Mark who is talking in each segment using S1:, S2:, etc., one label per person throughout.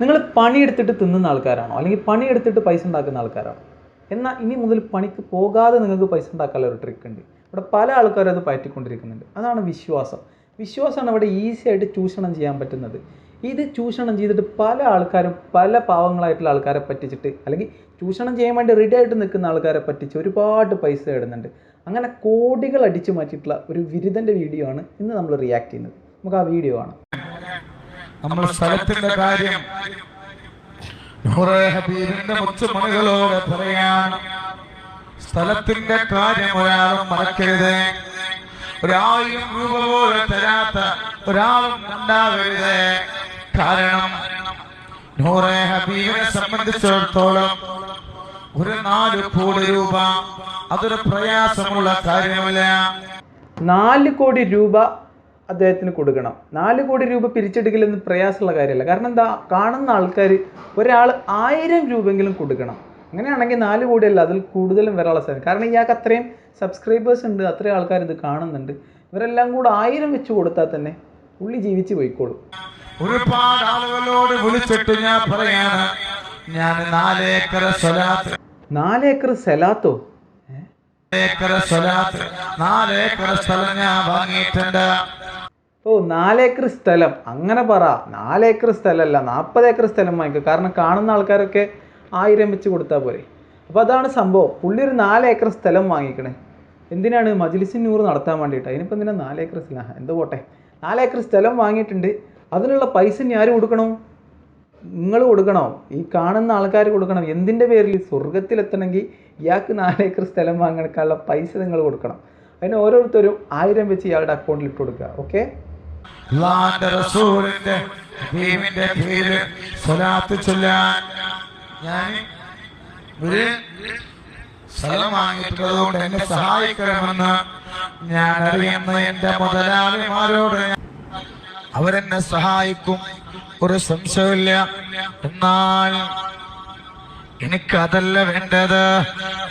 S1: നിങ്ങൾ പണിയെടുത്തിട്ട് തിന്നുന്ന ആൾക്കാരാണോ? അല്ലെങ്കിൽ പണിയെടുത്തിട്ട് പൈസ ഉണ്ടാക്കുന്ന ആൾക്കാരാണോ? എന്നാൽ ഇനി മുതൽ പണിക്ക് പോകാതെ നിങ്ങൾക്ക് പൈസ ഉണ്ടാക്കാനുള്ള ഒരു ട്രിക്ക് ഉണ്ട്. ഇവിടെ പല ആൾക്കാരും അത് പറ്റിക്കൊണ്ടിരിക്കുന്നുണ്ട്. അതാണ് വിശ്വാസം. വിശ്വാസമാണ് ഇവിടെ ഈസി ആയിട്ട് ചൂഷണം ചെയ്യാൻ പറ്റുന്നത്. ഇത് ചൂഷണം ചെയ്തിട്ട് പല ആൾക്കാരും പല പാവങ്ങളായിട്ടുള്ള ആൾക്കാരെ പറ്റിച്ചിട്ട് അല്ലെങ്കിൽ ചൂഷണം ചെയ്യാൻ വേണ്ടി റെഡി ആയിട്ട് നിൽക്കുന്ന ആൾക്കാരെ പറ്റിച്ച് ഒരുപാട് പൈസ ഇടുന്നുണ്ട്. അങ്ങനെ കോടികൾ അടിച്ചു മാറ്റിയിട്ടുള്ള ഒരു ബിരുദന്റെ വീഡിയോ ആണ് ഇന്ന് നമ്മൾ റിയാക്ട് ചെയ്യുന്നത്. നമുക്ക് ആ വീഡിയോ കാണാം.
S2: നമ്മൾ സ്ഥലത്തിന്റെ കാര്യം നൂറെ ഹബീബിന്റെ മുത്തുമണികളോട് പറയാണ് സ്ഥലത്തിന്റെ കാര്യം ഒരാളും മറക്കരുത്. ഒരായിരം രൂപ പോലും തരാത്ത ഒരാളും ഉണ്ടാവരുത് കാരണം നൂറെ ഹബീബിനെ സംബന്ധിച്ചിടത്തോളം ഒരു നാല് കോടി രൂപ അതൊരു പ്രയാസമുള്ള കാര്യമല്ല.
S1: നാല് കോടി രൂപ അദ്ദേഹത്തിന് കൊടുക്കണം. നാല് കോടി രൂപ പിരിച്ചെടുക്കലെന്ന് പ്രയാസമുള്ള കാര്യമല്ല. കാരണം എന്താ? കാണുന്ന ആൾക്കാർ ഒരാൾ ആയിരം രൂപയെങ്കിലും കൊടുക്കണം. അങ്ങനെയാണെങ്കിൽ നാല് കോടിയല്ല അതിൽ കൂടുതലും വരാനുള്ള സാധ്യത. കാരണം ഇയാൾക്ക് അത്രയും സബ്സ്ക്രൈബേഴ്സ് ഉണ്ട് അത്രയും ആൾക്കാർ ഇത് കാണുന്നുണ്ട്. ഇവരെല്ലാം കൂടെ ആയിരം വെച്ച് കൊടുത്താൽ തന്നെ പുള്ളി ജീവിച്ച് പോയിക്കോളും.
S2: ഒരുപാട് ആളുകളോട് വിളിച്ചിട്ട് ഞാൻ പറയാണ് ഞാൻ നാലേക്കർ സ്വലാത്ത്.
S1: നാലേക്കർ സെലാത്തോ
S2: നാലേക്കർ സ്ഥലം ഞാൻ വാങ്ങിയിട്ടുണ്ട്.
S1: ഓ നാലേക്കർ സ്ഥലം. അങ്ങനെ പറ. നാലേക്കർ സ്ഥലമല്ല നാൽപ്പത് ഏക്കർ സ്ഥലം വാങ്ങിക്കുക കാരണം കാണുന്ന ആൾക്കാരൊക്കെ ആയിരം വെച്ച് കൊടുത്താൽ പോരെ. അപ്പോൾ അതാണ് സംഭവം. പുള്ളി ഒരു നാലേക്കർ സ്ഥലം വാങ്ങിക്കണേ. എന്തിനാണ് മജ്ലിസിൻ നൂറ് നടത്താൻ വേണ്ടിയിട്ട്? അതിനിപ്പോൾ എന്തിനാ നാലേക്കർ സ്ഥലം? എന്ത് പോട്ടെ. നാലേക്കർ സ്ഥലം വാങ്ങിയിട്ടുണ്ട്. അതിനുള്ള പൈസ ഇനി ആര് കൊടുക്കണം? നിങ്ങൾ കൊടുക്കണോ? ഈ കാണുന്ന ആൾക്കാർ കൊടുക്കണം. എന്തിന്റെ പേരിൽ? സ്വർഗത്തിലെത്തണമെങ്കിൽ ഇയാൾക്ക് നാലേക്കർ സ്ഥലം വാങ്ങിക്കാനുള്ള പൈസ നിങ്ങൾ കൊടുക്കണം. അതിന് ഓരോരുത്തരും ആയിരം വെച്ച് ഇയാളുടെ അക്കൗണ്ടിൽ ഇട്ട് കൊടുക്കുക. ഓക്കെ
S2: അള്ളാന്റെ റസൂലിന്റെ ഹബീബിന്റെ പേര് സ്വലാത്ത് ചൊല്ലാൻ ഞാൻ ഒരു സ്ഥലം വാങ്ങിയിട്ടുള്ളത് കൊണ്ട് എന്നെ സഹായിക്കണമെന്ന് ഞാൻ അറിയുന്ന എന്റെ മുതലാളിമാരോട് അവരെന്നെ സഹായിക്കും. ഒരു സംശയമില്ല എന്നാൽ എനിക്കതല്ല വേണ്ടത്.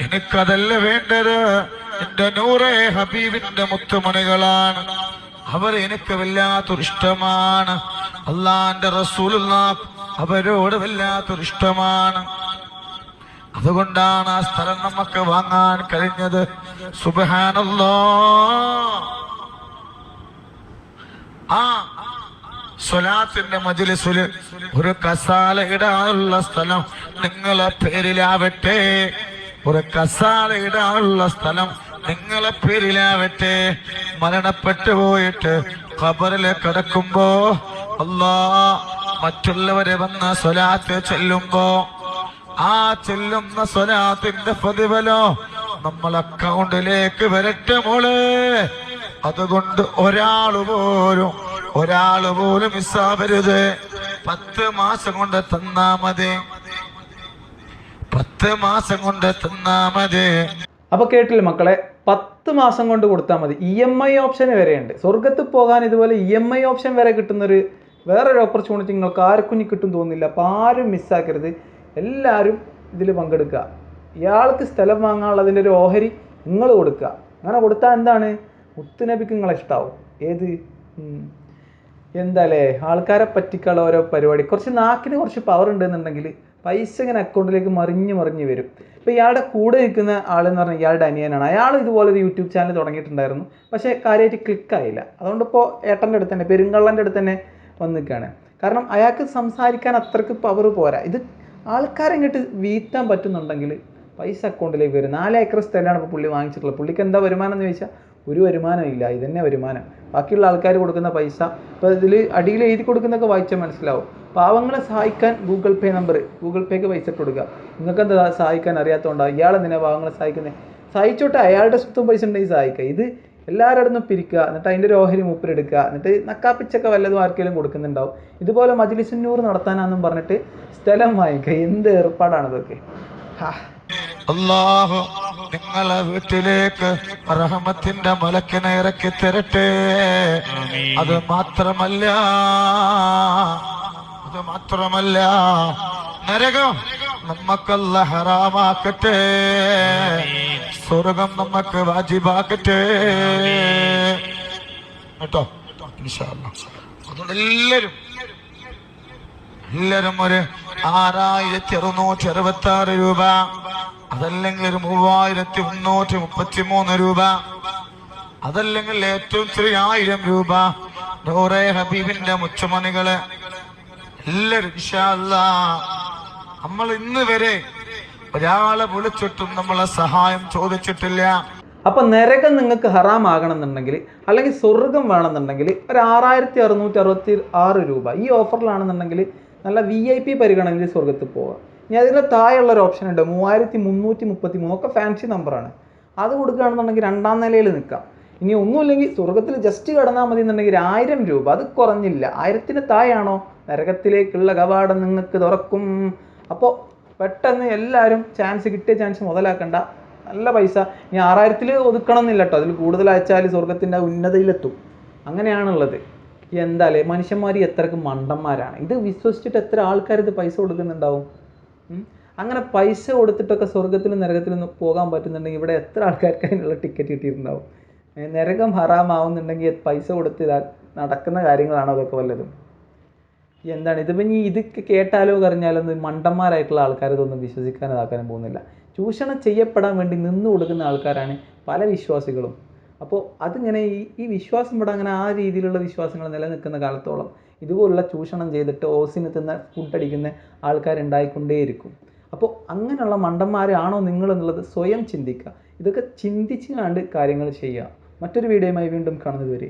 S2: എനിക്കതല്ല വേണ്ടത്. എന്റെ നൂറേ ഹബീബിന്റെ മുത്തുമണികളാണ്. അവർ എനിക്ക് വല്ലാത്തൊരു ഇഷ്ടമാണ്. അള്ളാന്റെ റസൂലുള്ള അവരോട് വല്ലാത്തൊരു ഇഷ്ടമാണ്. അതുകൊണ്ടാണ് ആ സ്ഥലം നമുക്ക് വാങ്ങാൻ കഴിഞ്ഞത്. സുബഹാനല്ലോ. ആ സ്വലാത്തിന്റെ മജിലിസിൽ ഒരു കസാല ഇടാനുള്ള സ്ഥലം നിങ്ങളെ പേരിലാവട്ടെ. ഒരു കസാല ഇടാനുള്ള സ്ഥലം നിങ്ങളെ പേരിലാവട്ടെ മരണപ്പെട്ടു പോയിട്ട് ഖബറിൽ കിടക്കുമ്പോ അല്ലാ മറ്റുള്ളവരെ വന്ന സ്വലാത്ത് ചെല്ലുമ്പോ ആ ചെല്ലുന്ന സ്വലാത്തിന്റെ പ്രതിഫലോ നമ്മൾ അക്കൗണ്ടിലേക്ക് വരട്ടെ മോളെ. അതുകൊണ്ട് ഒരാൾ പോലും ഒരാൾ പോലും മിസ്സാവരുത്. പത്ത് മാസം കൊണ്ട് തന്നാ മതി. പത്ത് മാസം കൊണ്ട് തന്നാ മതി.
S1: അപ്പൊ കേട്ടില്ല മക്കളെ പത്ത് മാസം കൊണ്ട് കൊടുത്താൽ മതി. ഇ എം ഐ ഓപ്ഷൻ വരെയുണ്ട്. സ്വർഗത്ത് പോകാൻ ഇതുപോലെ ഇ എം ഐ ഓപ്ഷൻ വരെ കിട്ടുന്നൊരു വേറൊരു ഓപ്പർച്യൂണിറ്റി നിങ്ങൾക്ക് ആർക്കും ഇനി കിട്ടും തോന്നുന്നില്ല. അപ്പോൾ ആരും മിസ്സാക്കരുത് എല്ലാവരും ഇതിൽ പങ്കെടുക്കുക. ഇയാൾക്ക് സ്ഥലം വാങ്ങാനുള്ളതിന്റെ ഒരു ഓഹരി നിങ്ങൾ കൊടുക്കുക. അങ്ങനെ കൊടുത്താൽ എന്താണ്? മുത്തുനബിക്ക് നിങ്ങളെ ഇഷ്ടാവും. ഏത്? എന്താ ആൾക്കാരെ പറ്റിക്കാനുള്ള ഓരോ പരിപാടി. കുറച്ച് നാക്കിന് കുറച്ച് പവർ ഉണ്ടെന്നുണ്ടെങ്കിൽ പൈസ ഇങ്ങനെ അക്കൗണ്ടിലേക്ക് മറിഞ്ഞ് മറിഞ്ഞ് വരും. ഇപ്പോൾ ഇയാളുടെ കൂടെ നിൽക്കുന്ന ആളെന്ന് പറഞ്ഞാൽ ഇയാളുടെ അനിയനാണ്. അയാൾ ഇതുപോലെ ഒരു യൂട്യൂബ് ചാനൽ തുടങ്ങിയിട്ടുണ്ടായിരുന്നു. പക്ഷേ കാര്യമായിട്ട് ക്ലിക്കായില്ല അതുകൊണ്ട് ഇപ്പോൾ ഏട്ടന്റെ അടുത്ത് തന്നെ പെരുങ്കള്ളന്റെ അടുത്ത് തന്നെ വന്ന് നിൽക്കുകയാണ് കാരണം അയാൾക്ക് സംസാരിക്കാൻ അത്രയ്ക്ക് പവർ പോരാ. ഇത് ആൾക്കാരെ ഇങ്ങോട്ട് വീഴ്ത്താൻ പറ്റുന്നുണ്ടെങ്കിൽ പൈസ അക്കൗണ്ടിലേക്ക് വരും. നാല് ഏക്കർ സ്ഥലമാണ് ഇപ്പോൾ പുള്ളി വാങ്ങിച്ചിട്ടുള്ളത്. പുള്ളിക്ക് എന്താ വരുമാനം എന്ന് ചോദിച്ചാൽ ഒരു വരുമാനം ഇല്ല ഇതന്നെ വരുമാനം. ബാക്കിയുള്ള ആൾക്കാർ കൊടുക്കുന്ന പൈസ ഇപ്പോൾ ഇതിൽ അടിയിൽ എഴുതി കൊടുക്കുന്നതൊക്കെ വായിച്ചാൽ മനസ്സിലാവും. പാവങ്ങളെ സഹായിക്കാൻ ഗൂഗിൾ പേ നമ്പർ ഗൂഗിൾ പേക്ക് പൈസ ഇട്ട് കൊടുക്കുക. നിങ്ങൾക്ക് എന്താ സഹായിക്കാൻ അറിയാത്തതുകൊണ്ടാണ് ഇയാൾ എന്തിനാണ് പാവങ്ങളെ സഹായിക്കുന്നത് സഹായിച്ചോട്ടെ അയാളുടെ സ്വത്തും പൈസ ഉണ്ടെങ്കിൽ സഹായിക്കുക ഇത് എല്ലാവരുടെ നിന്നും പിരിക്കുക എന്നിട്ട് അതിന്റെ ഒരു ഓഹരി മൂപ്പരെടുക്കുക എന്നിട്ട് നക്കാപ്പിച്ചൊക്കെ വല്ലതും ആർക്കെങ്കിലും കൊടുക്കുന്നുണ്ടാവും. ഇതുപോലെ മജ്ലിസുന്നൂർ നടത്താനാണെന്നും പറഞ്ഞിട്ട് സ്ഥലം വാങ്ങിക്കുക എന്ത് ഏർപ്പാടാണ് ഇതൊക്കെ? ഹാ.
S2: അള്ളാഹു നിങ്ങളെ വീട്ടിലേക്ക് റഹമത്തിന്റെ മലക്കിനെ ഇറക്കി തരട്ടെ. അത് മാത്രമല്ല അത് മാത്രമല്ല നരകം നമ്മക്കല്ല ഹറാമാക്കട്ടെ. സ്വർഗം നമുക്ക് വാജിബാക്കട്ടെ. കേട്ടോ. അതുകൊണ്ട് എല്ലാരും എല്ലാരും ഒരു ആറായിരത്തി അറുന്നൂറ്റി അറുപത്തി ആറ് രൂപ അതല്ലെങ്കിൽ ഒരു മൂവായിരത്തി മുന്നൂറ്റി മുപ്പത്തി മൂന്ന് രൂപ. അതല്ലെങ്കിൽ ഏറ്റവും ചെറിയ ആയിരം രൂപ. ഡോറെ ഹബീബിന്റെ മുച്ചുമണികൾ. അല്ലാ നമ്മൾ ഇന്ന് വരെ ഒരാളെ വിളിച്ചിട്ടും നമ്മളെ സഹായം ചോദിച്ചിട്ടില്ല.
S1: അപ്പൊ നരകം നിങ്ങൾക്ക് ഹറാമാകണമെന്നുണ്ടെങ്കിൽ അല്ലെങ്കിൽ സ്വർഗം വേണമെന്നുണ്ടെങ്കിൽ ഒരു ആറായിരത്തി അറുന്നൂറ്റി അറുപത്തി ആറ് രൂപ ഈ ഓഫറിലാണെന്നുണ്ടെങ്കിൽ നല്ല വി ഐ പി പരിഗണനയിൽ സ്വർഗത്തിൽ പോവാം. ഇനി അതിന്റെ താഴെയുള്ള ഒരു ഓപ്ഷൻ ഉണ്ട്. മൂവായിരത്തി മുന്നൂറ്റി മുപ്പത്തി മൂന്ന് ഒക്കെ ഫാൻസി നമ്പറാണ് അത് കൊടുക്കുകയാണെന്നുണ്ടെങ്കിൽ രണ്ടാം നിലയിൽ നിൽക്കാം. ഇനി ഒന്നുമില്ലെങ്കിൽ സ്വർഗത്തിൽ ജസ്റ്റ് കടന്നാൽ മതി എന്നുണ്ടെങ്കിൽ ആയിരം രൂപ. അത് കുറഞ്ഞില്ല. ആയിരത്തിന് താഴെയാണോ? നരകത്തിലേക്കുള്ള കവാടം നിങ്ങൾക്ക് തുറക്കും. അപ്പോൾ പെട്ടെന്ന് എല്ലാവരും ചാൻസ് കിട്ടിയ ചാൻസ് മുതലാക്കണ്ട. നല്ല പൈസ. ഇനി ആറായിരത്തിൽ ഒതുക്കണം എന്നില്ല കേട്ടോ. അതിൽ കൂടുതൽ അയച്ചാൽ സ്വർഗത്തിന്റെ ഉന്നതയിലെത്തും. അങ്ങനെയാണുള്ളത്. എന്താല്ലേ മനുഷ്യന്മാർ എത്രക്ക് മണ്ടന്മാരാണ്. ഇത് വിശ്വസിച്ചിട്ട് എത്ര ആൾക്കാർ ഇത് പൈസ കൊടുക്കുന്നുണ്ടാവും? അങ്ങനെ പൈസ കൊടുത്തിട്ടൊക്കെ സ്വർഗത്തിലും നരകത്തിലും പോകാൻ പറ്റുന്നുണ്ടെങ്കിൽ ഇവിടെ എത്ര ആൾക്കാർക്ക് അതിനുള്ള ടിക്കറ്റ് കിട്ടിയിട്ടുണ്ടാവും? നരകം ഹറാമാവുന്നുണ്ടെങ്കിൽ പൈസ കൊടുത്ത് ഇതാ നടക്കുന്ന കാര്യങ്ങളാണ് അതൊക്കെ വല്ലതും? എന്താണ്? ഇതിപ്പോൾ ഇനി ഇത് കേട്ടാലോ കറിഞ്ഞാലോ മണ്ടന്മാരായിട്ടുള്ള ആൾക്കാർ ഇതൊന്നും വിശ്വസിക്കാൻ ഇതാക്കാനും പോകുന്നില്ല. ചൂഷണം ചെയ്യപ്പെടാൻ വേണ്ടി നിന്ന് കൊടുക്കുന്ന ആൾക്കാരാണ് പല വിശ്വാസികളും. അപ്പോൾ അതിങ്ങനെ ഈ ഈ വിശ്വാസം ഇവിടെ അങ്ങനെ ആ രീതിയിലുള്ള വിശ്വാസങ്ങൾ നിലനിൽക്കുന്ന കാലത്തോളം ഇതുപോലുള്ള ചൂഷണം ചെയ്തിട്ട് ഓസിന് തിന്ന് ഫുഡ് അടിക്കുന്ന ആൾക്കാരുണ്ടായിക്കൊണ്ടേയിരിക്കും. അപ്പോൾ അങ്ങനെയുള്ള മണ്ടന്മാരാണോ നിങ്ങൾ എന്നുള്ളത് സ്വയം ചിന്തിക്കുക. ഇതൊക്കെ ചിന്തിച്ച് കണ്ട് കാര്യങ്ങൾ ചെയ്യുക. മറ്റൊരു വീഡിയോയുമായി വീണ്ടും കാണുന്നത് വരെ